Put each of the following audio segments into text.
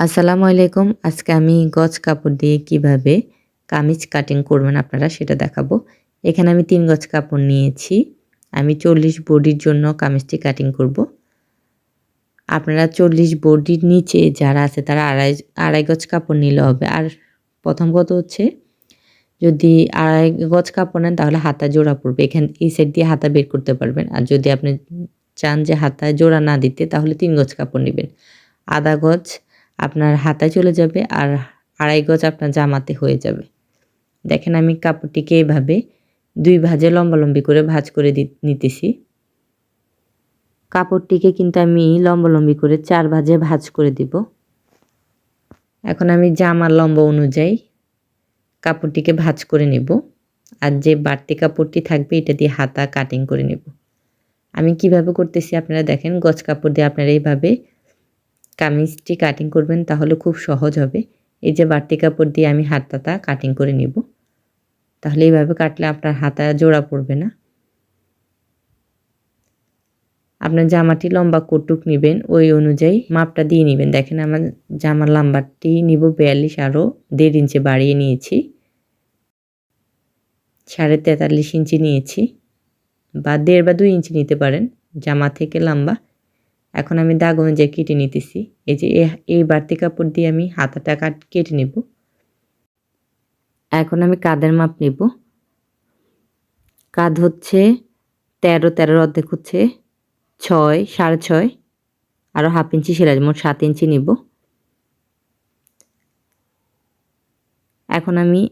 আসসালামু আলাইকুম। আজকে আমি গজ কাপড় দিয়ে কীভাবে কামিজ কাটিং করবেন আপনারা সেটা দেখাবো। এখানে আমি তিন গজ কাপড় নিয়েছি। আমি চল্লিশ বডির জন্য কামিজটি কাটিং করব। আপনারা চল্লিশ বডির নিচে যারা আছে তারা আড়াই আড়াই গজ কাপড় নিলে হবে। আর প্রথম কথা হচ্ছে, যদি আড়াই গজ কাপড় নেন তাহলে হাতা জোড়া পড়বে। এখানে, এই সাইড দিয়ে হাতা বের করতে পারবেন। আর যদি আপনি চান যে হাতায় জোড়া না দিতে, তাহলে তিন গজ কাপড় নেবেন। আধা গজ আপনার হাতায় চলে যাবে আর আড়াই গজ আপনার জামাতে হয়ে যাবে। দেখেন আমি কাপড়টিকে এইভাবে দুই ভাজে লম্বালম্বি করে ভাজ করে নিতেছি। কাপড়টিকে কিন্তু আমি লম্বালম্বি করে চার ভাজে ভাজ করে দিব। এখন আমি জামার লম্বা অনুযায়ী কাপড়টিকে ভাজ করে নেব আর যে বাড়তি কাপড়টি থাকবে এটা দিয়ে হাতা কাটিং করে নেব। আমি কীভাবে করতেছি আপনারা দেখেন, গজ কাপড় দিয়ে আপনারা এইভাবে কামিজটি কাটিং করবেন তাহলে খুব সহজ হবে। এই যে বাড়তি কাপড় দিয়ে আমি হাতাটা কাটিং করে নিব। তাহলে এইভাবে কাটলে আপনার হাতা জোড়া পড়বে না। আপনার জামাটি লম্বা কটুক নেবেন, ওই অনুযায়ী মাপটা দিয়ে নেবেন। দেখেন আমার জামার লম্বাটি নিব বিয়াল্লিশ আরও দেড় ইঞ্চি বাড়িয়ে নিয়েছি। সাড়ে তেতাল্লিশ ইঞ্চি নিয়েছি বা দেড় বা দুই ইঞ্চি নিতে পারেন। জামা থেকে লম্বা। এখন আমি দাগ অনুযায়ী কেটে নিতেছি, এই যে এই বাড়তি কাপড় দিয়ে আমি হাতাটা কাট কেটে নেব। এখন আমি কাদের মাপ নেব। কাদ হচ্ছে তেরো, তেরোর অর্ধেক হচ্ছে ছয়, সাড়ে ছয় আরও হাফ ইঞ্চি সেলাই, মোট সাত ইঞ্চি নেব। এখন আমি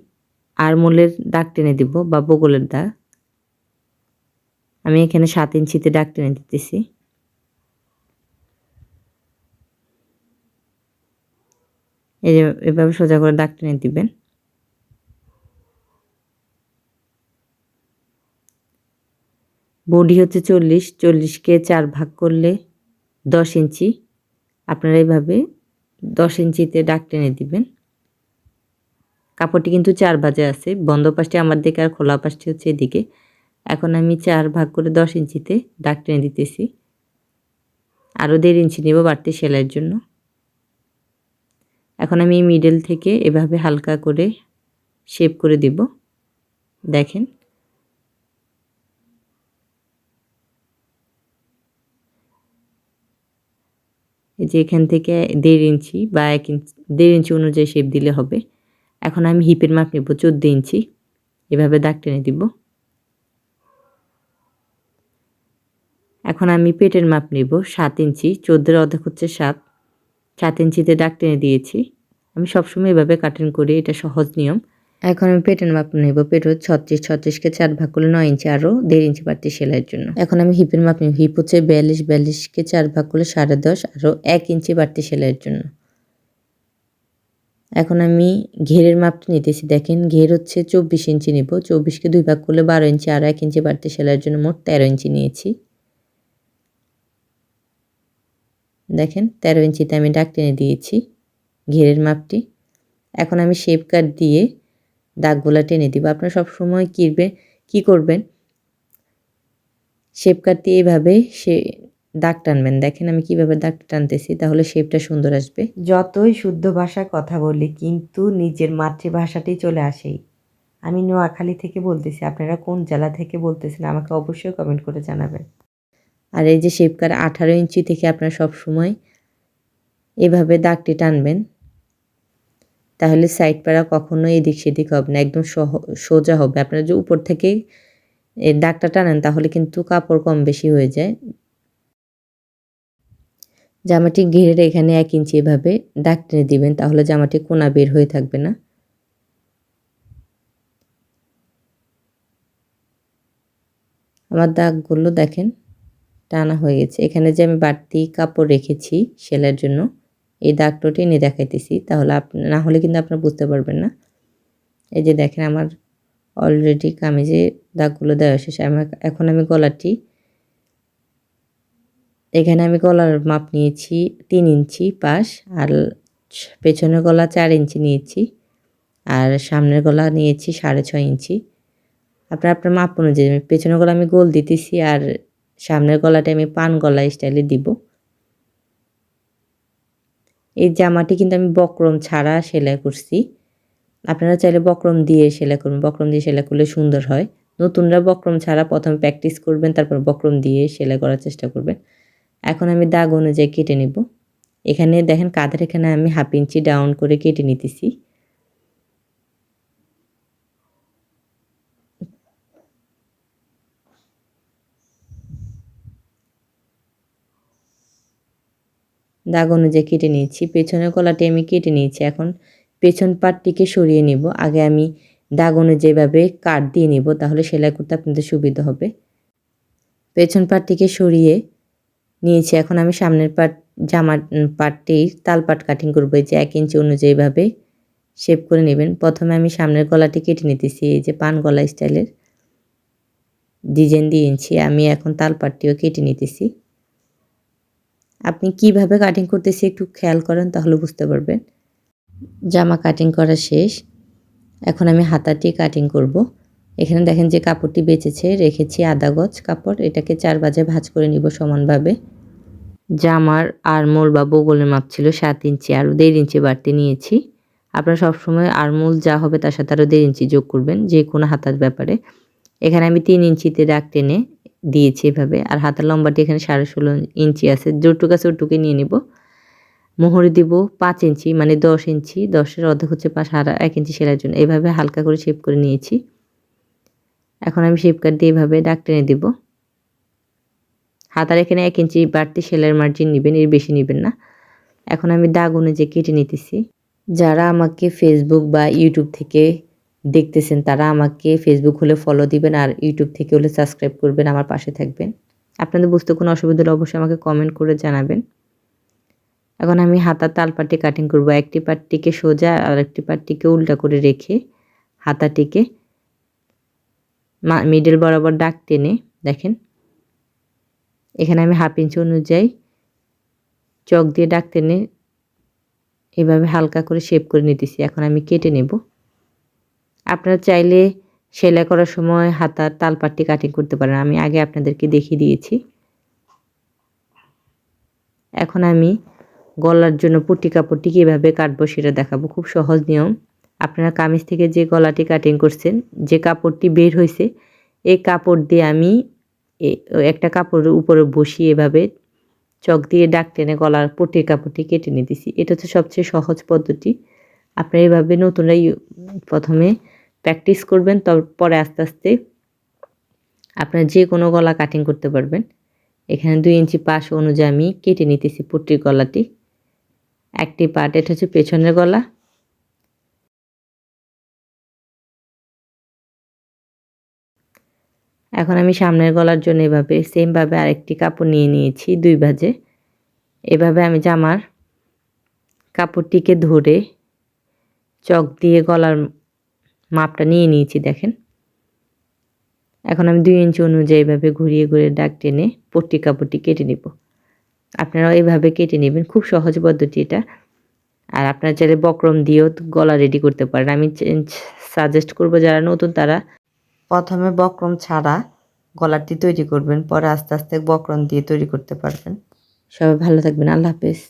আর মূলের দাগ টেনে দিব বা বগলের দাগ। আমি এখানে সাত ইঞ্চিতে দাগ টেনে দিতেছি। এই যে এভাবে সোজা করে দাগ টেনে দিবেন। বডি হচ্ছে চল্লিশ, চল্লিশকে চার ভাগ করলে দশ ইঞ্চি। আপনারা এইভাবে দশ ইঞ্চিতে ডাক টেনে দিবেন। কাপড়টি কিন্তু চার বাজে আছে, বন্ধ পাশটি আমার দিকে আর খোলা পাশটি হচ্ছে এদিকে। এখন আমি চার ভাগ করে দশ ইঞ্চিতে ডাক টেনে দিতেছি। আরও দেড় ইঞ্চি নেব বাড়তি সেলাইয়ের জন্য। এখন আমি মিডল থেকে এভাবে হালকা করে শেপ করে দিব। দেখেন। এই যে এখান থেকে দেড় ইঞ্চি বা এক ইঞ্চি, দেড় ইঞ্চি অনুযায়ী শেপ দিলে হবে। এখন আমি হিপের মাপ নেব চোদ্দ ইঞ্চি। এভাবে দাগ টেনে দিব। এখন আমি পেটের মাপ নেব সাত ইঞ্চি। চোদ্দোর অর্ধেক হচ্ছে সাত। সাত ইঞ্চিতে দাগ টেনে দিয়েছি। আমি সবসময় এভাবে কাটিং করি, এটা সহজ নিয়ম। এখন আমি পেটের মাপ নেব পেট হচ্ছে ছত্রিশ ছত্রিশকে চার ভাগ করলে নয় ইঞ্চি আরও দেড় ইঞ্চি বাড়তি সেলাইয়ের জন্য। এখন আমি হিপের মাপ নেব হিপ হচ্ছে বিয়াল্লিশ বিয়াল্লিশকে চার ভাগ করলে সাড়ে দশ, আরও এক ইঞ্চি বাড়তি সেলাইয়ের জন্য। এখন আমি ঘেরের মাপটা নিতেছি, দেখেন ঘের হচ্ছে চব্বিশ ইঞ্চি নিব চব্বিশকে দুই ভাগ করলে বারো ইঞ্চি, আরও এক ইঞ্চি বাড়তি সেলাইয়ের জন্য মোট তেরো ইঞ্চি নিয়েছি। দেখেন, তেরো ইঞ্চিতে আমি ডাক টেনে দিয়েছি, ঘেরের মাপটি। এখন আমি শেপ কাট দিয়ে দাগগুলো টেনে দিব। আপনারা সবসময় কিরবে, কি করবেন? শেপ কাট দিয়ে এইভাবে সে দাগ টানবেন। দেখেন আমি কীভাবে দাগ টানতেছি, তাহলে শেপটা সুন্দর আসবে। যতই শুদ্ধ ভাষায় কথা বলি, কিন্তু নিজের মাতৃভাষাটি চলে আসেই। আমি নোয়াখালী থেকে বলতেছি, আপনারা কোন জেলা থেকে বলতেছেন আমাকে অবশ্যই কমেন্ট করে জানাবেন। আর এই যে শেপ কাট আঠারো ইঞ্চি থেকে আপনারা সব সময় এভাবে দাগটি টানবেন। তাহলে সাইড পাড়া কখনো এদিক সেদিক হবে না, একদম সোজা হবে। আপনারা যে উপর থেকে দাগটা টানেন তাহলে কিন্তু কাপড় কম বেশি হয়ে যায়। জামাটি ঘিরে এখানে এক ইঞ্চি এভাবে দাগ টেনে দিবেন, তাহলে জামাটি কোনা বের হয়ে থাকবে না। আমার দাগগুলো দেখেন। টানা হয়ে গেছে। এখানে যে আমি বাড়তি কাপড় রেখেছি সেলাইয়ের জন্য, এই দাগটা টেনে দেখাইতেছি। তাহলে না হলে কিন্তু আপনারা বুঝতে পারবেন না। এই যে দেখেন আমার অলরেডি কামিজে দাগগুলো দেওয়া শেষ। আমার এখন আমি গলাটি, এখানে আমি গলার মাপ নিয়েছি তিন ইঞ্চি পাশ, আর পেছনের গলা চার ইঞ্চি নিয়েছি, আর সামনের গলা নিয়েছি সাড়ে ছয় ইঞ্চি। আপনার আপনার মাপ অনুযায়ী, পেছনের গলা আমি গোল দিতেছি আর সামনের গলাটা আমি পান গলা স্টাইলে দিব। এই জামাটি কিন্তু আমি বক্রম ছাড়া সেলাই করছি। আপনারা চাইলে বক্রম দিয়ে সেলাই করবেন বক্রম দিয়ে সেলাই করলে সুন্দর হয়। নতুনরা বক্রম ছাড়া প্রথমে প্র্যাকটিস করবেন, তারপর বক্রম দিয়ে সেলাই করার চেষ্টা করবেন। এখন আমি দাগ অনুযায়ী কেটে নেব। এখানে দেখেন কাঁধের এখানে আমি হাফ ইঞ্চি ডাউন করে কেটে নিতেছি। দাগ অনুযায়ী কেটে নিয়েছি, পেছনের গলাটি আমি কেটে নিয়েছি। এখন পেছন পাটটিকে সরিয়ে নিব। আগে আমি দাগ অনুযায়ীভাবে কাট দিয়ে নিব, তাহলে সেলাই করতে আপনাদের সুবিধা হবে। পেছন পাটটিকে সরিয়ে নিয়েছি। এখন আমি সামনের পাট, জামার পাটটির তাল পাট কাটিং করব। যে এক ইঞ্চি অনুযায়ীভাবে শেপ করে নেবেন। প্রথমে আমি সামনের গলাটি কেটে নিতেছি, এই যে পান গলা স্টাইলের ডিজাইন দিয়ে দিয়েছি আমি এখন তাল পাটটিও কেটে নিতেছি। আপনি কীভাবে কাটিং করতেছি একটু খেয়াল করেন তাহলে বুঝতে পারবেন। জামা কাটিং করা শেষ। এখন আমি হাতাটি কাটিং করব। এখানে দেখেন যে কাপড়টি বেঁচেছে, রেখেছি আদা গজ কাপড়। এটাকে চার বাজে ভাজ করে নিব সমানভাবে। জামার আরমোল বা বগলের মাপ ছিল সাত ইঞ্চি, আরও দেড় ইঞ্চি বাড়তি নিয়েছি। আপনারা সবসময় আরমোল যা হবে তার সাথে আরও দেড় ইঞ্চি যোগ করবেন, যে কোনো হাতার ব্যাপারে। এখানে আমি তিন ইঞ্চিতে দাগ টেনে দিয়েছি এভাবে। আর হাতের লম্বাটি এখানে সাড়ে ষোলো ইঞ্চি আছে। যতটুকু আছে ওটুকুই নিয়ে নিব। মোহরে দিব পাঁচ ইঞ্চি মানে দশ ইঞ্চি। দশের অর্ধেক হচ্ছে পাঁচ আর এক ইঞ্চি সেলাইয়ের জন্য। এইভাবে হালকা করে শেপ করে নিয়েছি। এখন আমি শেপ কাট দিয়ে এভাবে ডাক টেনে দিব। হাতার এখানে এক ইঞ্চি বাড়তি সেলাইয়ের মার্জিন নেবেন, এর বেশি নেবেন না। এখন আমি দাগ অনুযায়ী কেটে নিতেছি। যারা আমাকে ফেসবুক বা ইউটিউব থেকে দেখতেছেন, তারা আমাকে ফেসবুক হলে ফলো দিবেন আর ইউটিউব থেকে হলে সাবস্ক্রাইব করবেন, আমার পাশে থাকবেন। আপনাদের বুঝতে কোনো অসুবিধা হলে অবশ্যই আমাকে কমেন্ট করে জানাবেন। এখন আমি হাতার তালপাটি কাটিং করব, একটি পাটটিকে সোজা আর একটি পাটটিকে উল্টা করে রেখে হাতাটিকে মিডল বরাবর ডাক টেনে, দেখেন। এখানে আমি হাফ ইঞ্চি অনুযায়ী চক দিয়ে ডাক টেনে এভাবে হালকা করে শেপ করে নিতেছি। এখন আমি কেটে নেব। আপনারা চাইলে সেলাই করার সময় হাতার তালপাটটি কাটিং করতে পারেন। আমি আগে আপনাদেরকে দেখিয়ে দিয়েছি। এখন আমি গলার জন্য পুটি কাপড়টি কীভাবে কাটবো সেটা দেখাবো। খুব সহজ নিয়ম। আপনারা কামিজ থেকে যে গলাটি কাটিং করছেন, যে কাপড়টি বের হয়েছে, এই কাপড় দিয়ে আমি একটা কাপড়ের উপরে বসিয়ে এভাবে চক দিয়ে ডাক টেনে গলার পুটির কাপড়টি কেটে নিয়ে নিতেছি। এটা হচ্ছে সবচেয়ে সহজ পদ্ধতি। আপনারা এভাবে নতুনরাই প্রথমে প্র্যাকটিস করবেন, তারপরে আস্তে আস্তে আপনারা যে কোনো গলা কাটিং করতে পারবেন। এখানে দুই ইঞ্চি পাশ অনুযায়ী আমি কেটে নিতেছি পুটির গলাটি। একটি পার্ট এটা হচ্ছে পেছনের গলা। এখন আমি সামনের গলার জন্য এভাবে সেমভাবে আরেকটি কাপড় নিয়ে নিয়েছি দুই ভাজে। এভাবে আমি জামার কাপড়টিকে ধরে চক দিয়ে গলার মাপটা নিয়ে নিয়েছি দেখেন। এখন আমি দুই ইঞ্চি অনুযায়ী এভাবে ঘুরিয়ে ঘুরিয়ে ডাক টেনে পট্টি কাপড়টি কেটে নিব। আপনারাও এইভাবে কেটে নেবেন খুব সহজ পদ্ধতি এটা। আর আপনারা চাইলে বক্রম দিয়েও গলা রেডি করতে পারেন। আমি সাজেস্ট করব যারা নতুন তারা প্রথমে বক্রম ছাড়া গলাটি তৈরি করবেন পরে আস্তে আস্তে বক্রম দিয়ে তৈরি করতে পারবেন। সবাই ভালো থাকবেন আল্লাহ হাফেজ।